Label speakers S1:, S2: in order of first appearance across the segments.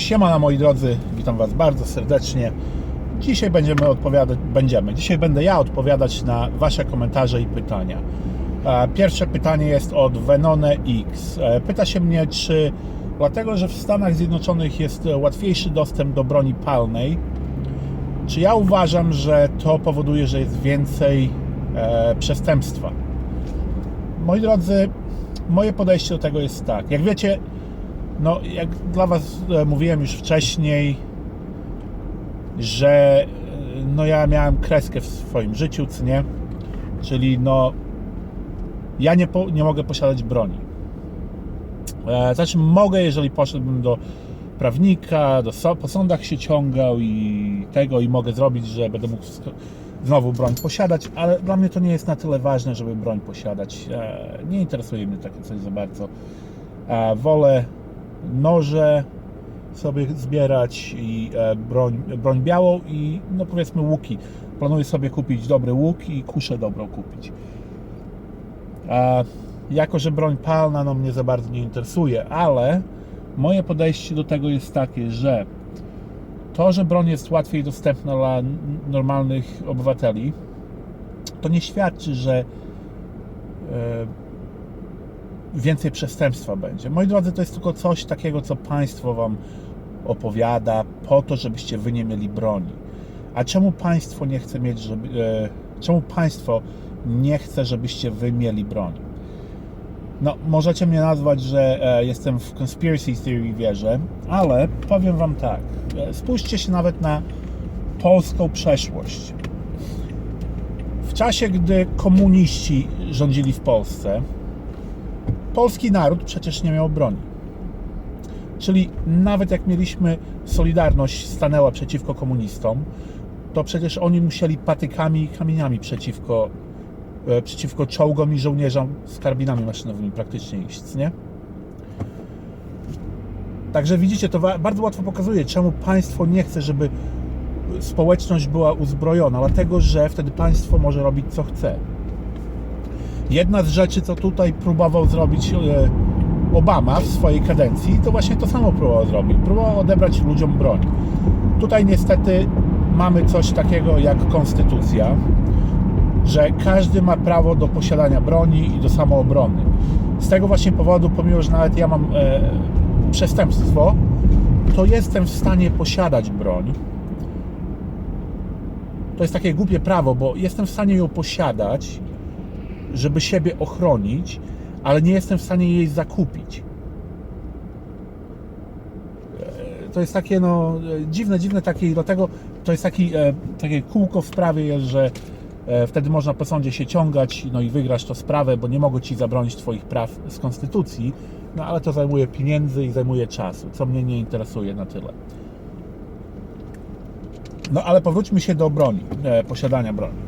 S1: Siemano moi drodzy, witam Was bardzo serdecznie. Dzisiaj będziemy odpowiadać, będziemy, dzisiaj będę ja odpowiadać na Wasze komentarze i pytania. E, Pierwsze pytanie jest od Venone X. E, Pyta się mnie, czy dlatego, że w Stanach Zjednoczonych jest łatwiejszy dostęp do broni palnej, czy ja uważam, że to powoduje, że jest więcej e, przestępstwa? Moi drodzy, moje podejście do tego jest tak. Jak wiecie, no, jak dla Was e, mówiłem już wcześniej, że e, no ja miałem kreskę w swoim życiu, co nie? Czyli no ja nie, po, nie mogę posiadać broni. Znaczy mogę, jeżeli poszedłbym do prawnika, do, po sądach się ciągał i tego i mogę zrobić, że będę mógł znowu broń posiadać, ale dla mnie to nie jest na tyle ważne, żeby broń posiadać. Nie interesuje mnie takie coś za bardzo. Wolę noże sobie zbierać i e, broń, broń białą i no powiedzmy łuki. Planuję sobie kupić dobry łuk i kuszę dobrą kupić. A jako, że broń palna no mnie za bardzo nie interesuje, ale moje podejście do tego jest takie, że to, że broń jest łatwiej dostępna dla normalnych obywateli, to nie świadczy, że e, więcej przestępstwa będzie. Moi drodzy, to jest tylko coś takiego, co państwo wam opowiada po to, żebyście wy nie mieli broni. A czemu państwo nie chce mieć, żeby, e, czemu państwo nie chce, żebyście wy mieli broń? No, możecie mnie nazwać, że e, jestem w conspiracy theory wierzę, ale powiem wam tak. E, spójrzcie się nawet na polską przeszłość. W czasie, gdy komuniści rządzili w Polsce, polski naród przecież nie miał broni. Czyli nawet jak mieliśmy Solidarność stanęła przeciwko komunistom, to przecież oni musieli patykami i kamieniami przeciwko, e, przeciwko czołgom i żołnierzom z karbinami maszynowymi praktycznie iść, nie? Także widzicie, to bardzo łatwo pokazuje, czemu państwo nie chce, żeby społeczność była uzbrojona, dlatego że wtedy państwo może robić co chce. Jedna z rzeczy, co tutaj próbował zrobić e, Obama w swojej kadencji, to właśnie to samo próbował zrobić. Próbował odebrać ludziom broń. Tutaj niestety mamy coś takiego jak konstytucja, że każdy ma prawo do posiadania broni i do samoobrony. Z tego właśnie powodu, pomimo że nawet ja mam e, przestępstwo, to jestem w stanie posiadać broń. To jest takie głupie prawo, bo jestem w stanie ją posiadać, żeby siebie ochronić, ale nie jestem w stanie jej zakupić. E, To jest takie no e, dziwne, dziwne takie dlatego to jest taki, e, takie kółko w sprawie jest, że wtedy można po sądzie się ciągać no i wygrać to sprawę, bo nie mogą ci zabronić twoich praw z konstytucji, no ale to zajmuje pieniędzy i zajmuje czasu, co mnie nie interesuje na tyle. No ale powróćmy się do broni, posiadania broni.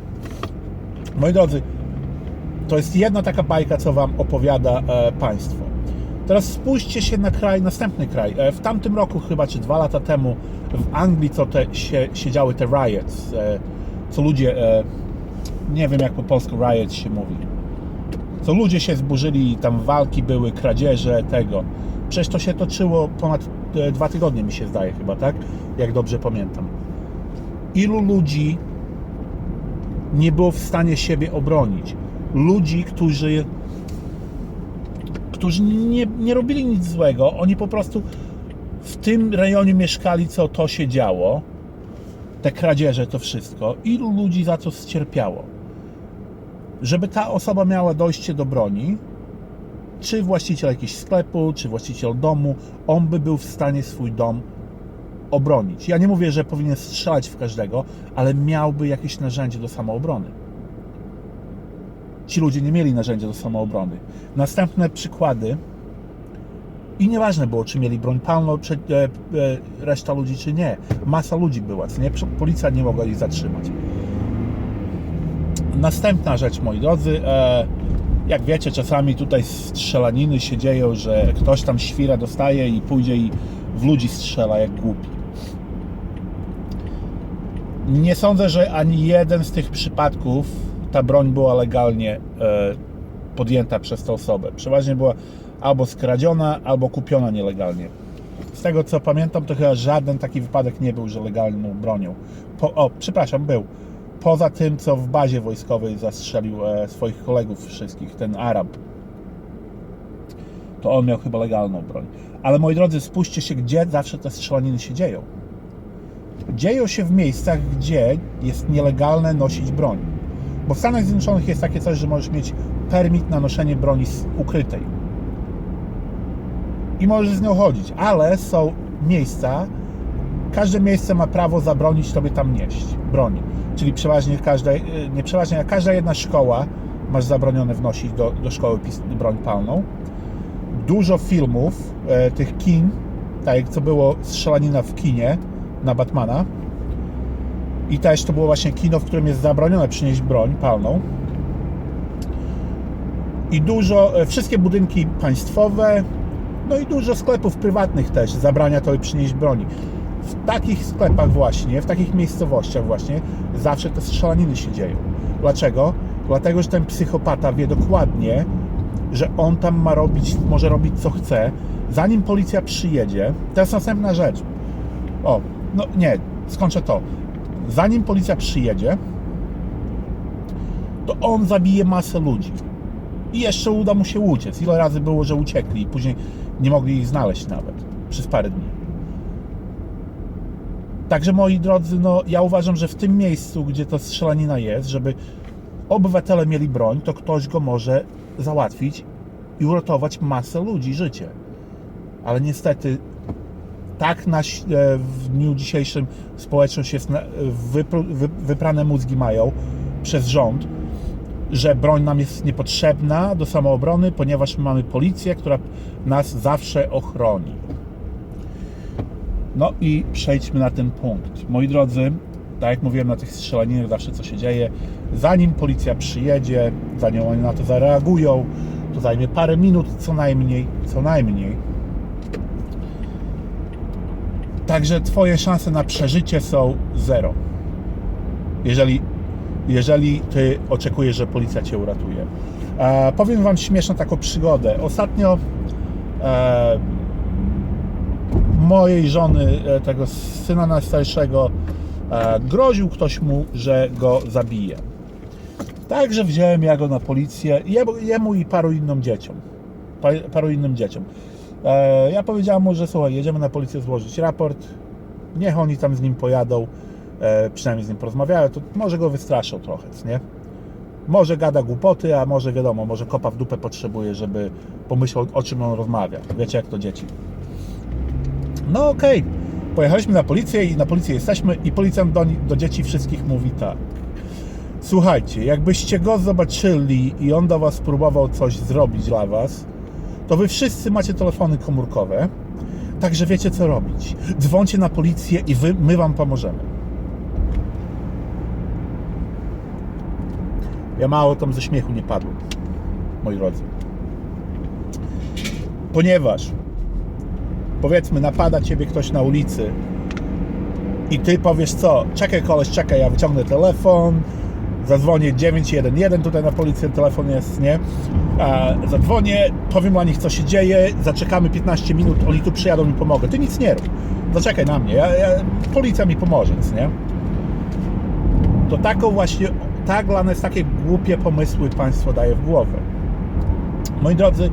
S1: Moi drodzy, to jest jedna taka bajka, co Wam opowiada e, państwo. Teraz spójrzcie się na kraj, następny kraj. E, w tamtym roku chyba, czy dwa lata temu w Anglii, co te się, działy te riots, e, co ludzie, nie wiem jak po polsku riot się mówi, co ludzie się zburzyli, tam walki były, kradzieże, tego. Przecież to się toczyło ponad dwa tygodnie, mi się zdaje chyba, tak? Jak dobrze pamiętam. Ilu ludzi nie było w stanie siebie obronić? Ludzi, którzy którzy nie, nie robili nic złego, oni po prostu w tym rejonie mieszkali, co to się działo, te kradzieże, to wszystko. Ilu ludzi za to ścierpiało? Żeby ta osoba miała dojście do broni, czy właściciel jakiegoś sklepu, czy właściciel domu, on by był w stanie swój dom obronić. Ja nie mówię, że powinien strzelać w każdego, ale miałby jakieś narzędzie do samoobrony. Ci ludzie nie mieli narzędzia do samoobrony. Następne przykłady. I nieważne było, czy mieli broń palną, czy e, e, reszta ludzi, czy nie. Masa ludzi była, nie? Policja nie mogła ich zatrzymać. Następna rzecz, moi drodzy. E, jak wiecie, czasami tutaj strzelaniny się dzieją, że ktoś tam świra dostaje i pójdzie i w ludzi strzela jak głupi. Nie sądzę, że ani jeden z tych przypadków ta broń była legalnie e, podjęta przez tę osobę. Przeważnie była albo skradziona, albo kupiona nielegalnie. z tego co pamiętam, to chyba żaden taki wypadek nie był, że legalną bronią. Po, o, przepraszam, był. Poza tym, co w bazie wojskowej zastrzelił e, swoich kolegów wszystkich, ten Arab. To on miał chyba legalną broń. Ale moi drodzy, spójrzcie się, gdzie zawsze te strzelaniny się dzieją. Dzieją się w miejscach, gdzie jest nielegalne nosić broń. Bo w Stanach Zjednoczonych jest takie coś, że możesz mieć permit na noszenie broni ukrytej. I możesz z nią chodzić, ale są miejsca, każde miejsce ma prawo zabronić tobie tam nieść broni. Czyli przeważnie każda, y, nie przeważnie, a każda jedna szkoła masz zabronione wnosić do, do szkoły broń palną. Dużo filmów, e, tych kin, tak jak co było strzelanina w kinie na Batmana. I też to było właśnie kino, w którym jest zabronione przynieść broń palną. I dużo, e, wszystkie budynki państwowe, no i dużo sklepów prywatnych też zabrania to przynieść broni. W takich sklepach właśnie, w takich miejscowościach właśnie zawsze te strzelaniny się dzieją. Dlaczego? Dlatego, że ten psychopata wie dokładnie, że on tam ma robić, może robić co chce, zanim policja przyjedzie. To jest następna rzecz. O, no nie, skończę to. Zanim policja przyjedzie, to on zabije masę ludzi. I jeszcze uda mu się uciec. Ile razy było, że uciekli i później nie mogli ich znaleźć nawet przez parę dni. Także moi drodzy, no ja uważam, że w tym miejscu, gdzie ta strzelanina jest, żeby obywatele mieli broń, to ktoś go może załatwić i uratować masę ludzi, życie. Ale niestety tak na, e, w dniu dzisiejszym społeczność jest na, wypru, wy, wyprane mózgi mają przez rząd, że broń nam jest niepotrzebna do samoobrony, ponieważ mamy policję, która nas zawsze ochroni. No i przejdźmy na ten punkt. Moi drodzy, tak jak mówiłem na tych strzelaninach, zawsze co się dzieje, zanim policja przyjedzie, zanim oni na to zareagują, to zajmie parę minut co najmniej, co najmniej. Także twoje szanse na przeżycie są zero. Jeżeli, jeżeli ty oczekujesz, że policja cię uratuje. E, powiem wam śmieszną taką przygodę. Ostatnio e, mojej żony, e, tego syna najstarszego, e, groził ktoś mu, że go zabije. Także wziąłem ja go na policję, jemu, i paru innym dzieciom. Pa- Paru innym dzieciom. E, ja powiedziałem mu, że słuchaj, jedziemy na policję złożyć raport, niech oni tam z nim pojadą, e, przynajmniej z nim porozmawiają, to może go wystraszą trochę, nie? Może gada głupoty, a może wiadomo, może kopa w dupę potrzebuje, żeby pomyślał o czym on rozmawia. Wiecie jak to dzieci. No okej, pojechaliśmy na policję i na policję jesteśmy i policjant do, do dzieci wszystkich mówi tak. Słuchajcie, jakbyście go zobaczyli i on do was próbował coś zrobić dla was, to wy wszyscy macie telefony komórkowe, także wiecie co robić. Dzwońcie na policję i wy, my wam pomożemy. Ja mało tam ze śmiechu nie padłem, moi drodzy. Ponieważ powiedzmy napada ciebie ktoś na ulicy i ty powiesz co, czekaj koleś, czekaj, ja wyciągnę telefon, zadzwonię 911, tutaj na policję telefon jest, nie? A, zadzwonię, powiem o nich co się dzieje, zaczekamy 15 minut, oni tu przyjadą i pomogą. Ty nic nie rób, zaczekaj na mnie, ja, ja, policja mi pomoże, nie? To taką właśnie, tak dla nas takie głupie pomysły państwo daje w głowę. Moi drodzy,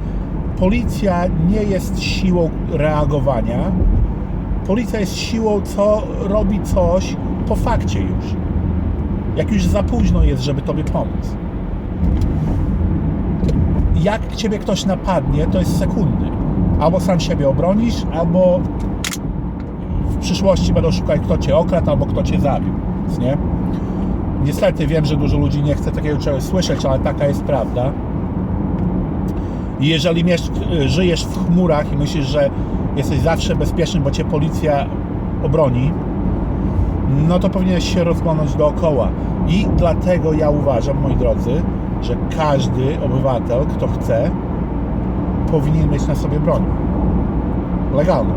S1: policja nie jest siłą reagowania. Policja jest siłą, co robi coś po fakcie już. Jak już za późno jest, żeby tobie pomóc. Jak ciebie ktoś napadnie, to jest sekundy. Albo sam siebie obronisz, albo w przyszłości będą szukać, kto cię okradł, albo kto cię zabił. Nie? Niestety wiem, że dużo ludzi nie chce takiego czegoś słyszeć, ale taka jest prawda. Jeżeli żyjesz w chmurach i myślisz, że jesteś zawsze bezpieczny, bo cię policja obroni, no to powinieneś się rozglądać dookoła. I dlatego ja uważam, moi drodzy, że każdy obywatel, kto chce, powinien mieć na sobie broń. Legalną.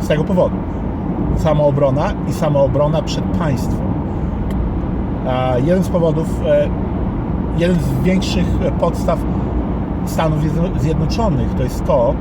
S1: Z tego powodu. Samoobrona i samoobrona przed państwem. A jeden z powodów, e, jeden z większych podstaw Stanów Zjedno- Zjednoczonych to jest to,